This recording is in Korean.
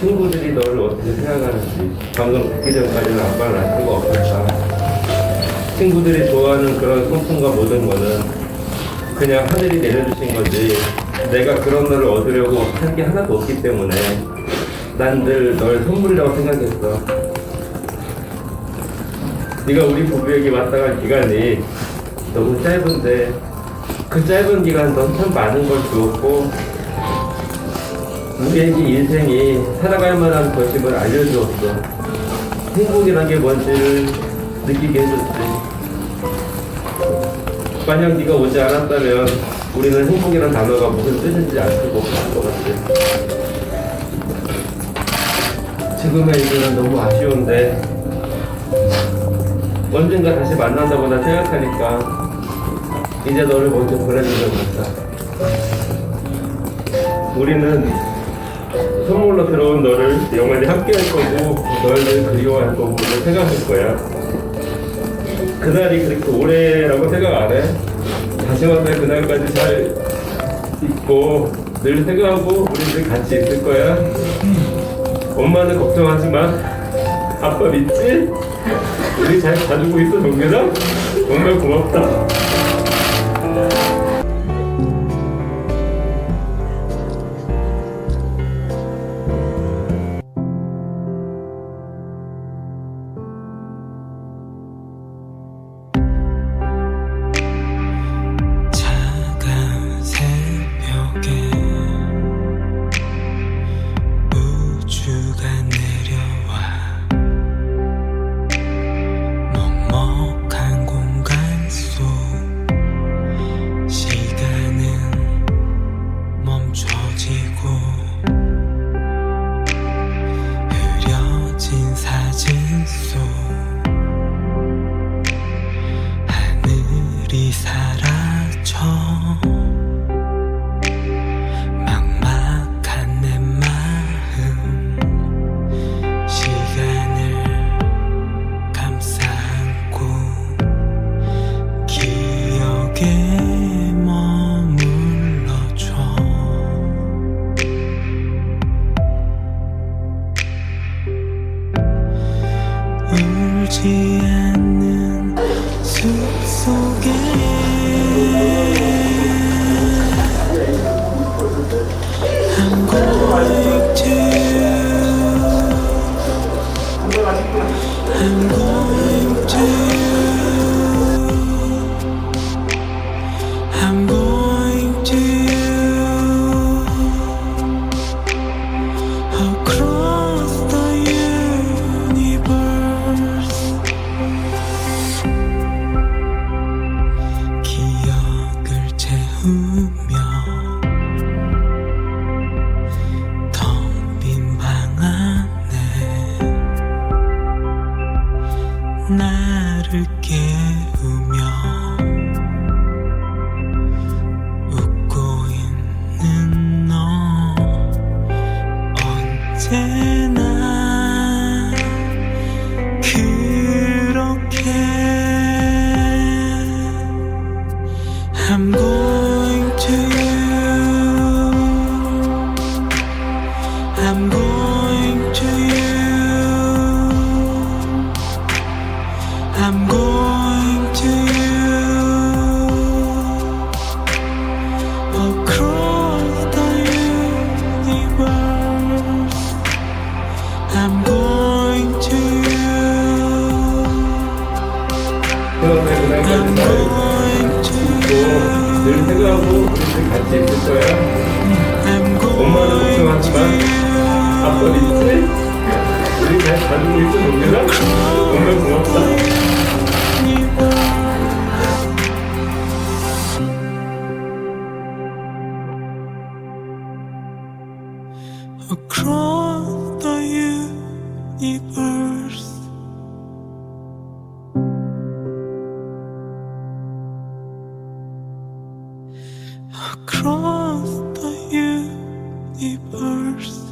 친구들이 너를 어떻게 생각하는지 방금 듣기 전까지는 아빠는 알 수가 없었다. 친구들이 좋아하는 그런 성품과 모든 거는 그냥 하늘이 내려주신 거지. 내가 그런 너를 얻으려고 한 게 하나도 없기 때문에 난 늘 널 선물이라고 생각했어. 네가 우리 부부에게 왔다간 기간이 너무 짧은데 그 짧은 기간 넌참 많은 걸 주었고 우리에게 인생이 살아갈 만한 것임을 알려주었어. 행복이란 게 뭔지를 느끼게 해줬지. 만약 네가 오지 않았다면 우리는 행복이란 단어가 무슨 뜻인지 알 수가 없을 것 같아. 지금의 일들은 너무 아쉬운데 언젠가 다시 만난다거나 생각하니까 이제 너를 먼저 보내준 것 같다. 우리는 선물로 들어온 너를 영원히 함께 할 거고 너를 그리워할 거고 늘 생각할 거야. 그날이 그렇게 오래라고 생각 안 해. 다시 만날 그날까지 잘 있고 늘 생각하고 우리들 같이 있을 거야. 엄마는 걱정하지 마. 아빠 믿지? 우리 잘 봐주고 있어, 동규나? 정말 고맙다. 우 않는 숲속에 나를 깨우며 언제나 그렇게 I'm going to I'm going 늘 생각하고 우리들 같이 있을 거야. I'm 엄마는 going 걱정하지 to 마. 아빠 믿지? 우리 잘 봐주고 있어, 동규나? 정말 고맙다. Across deep.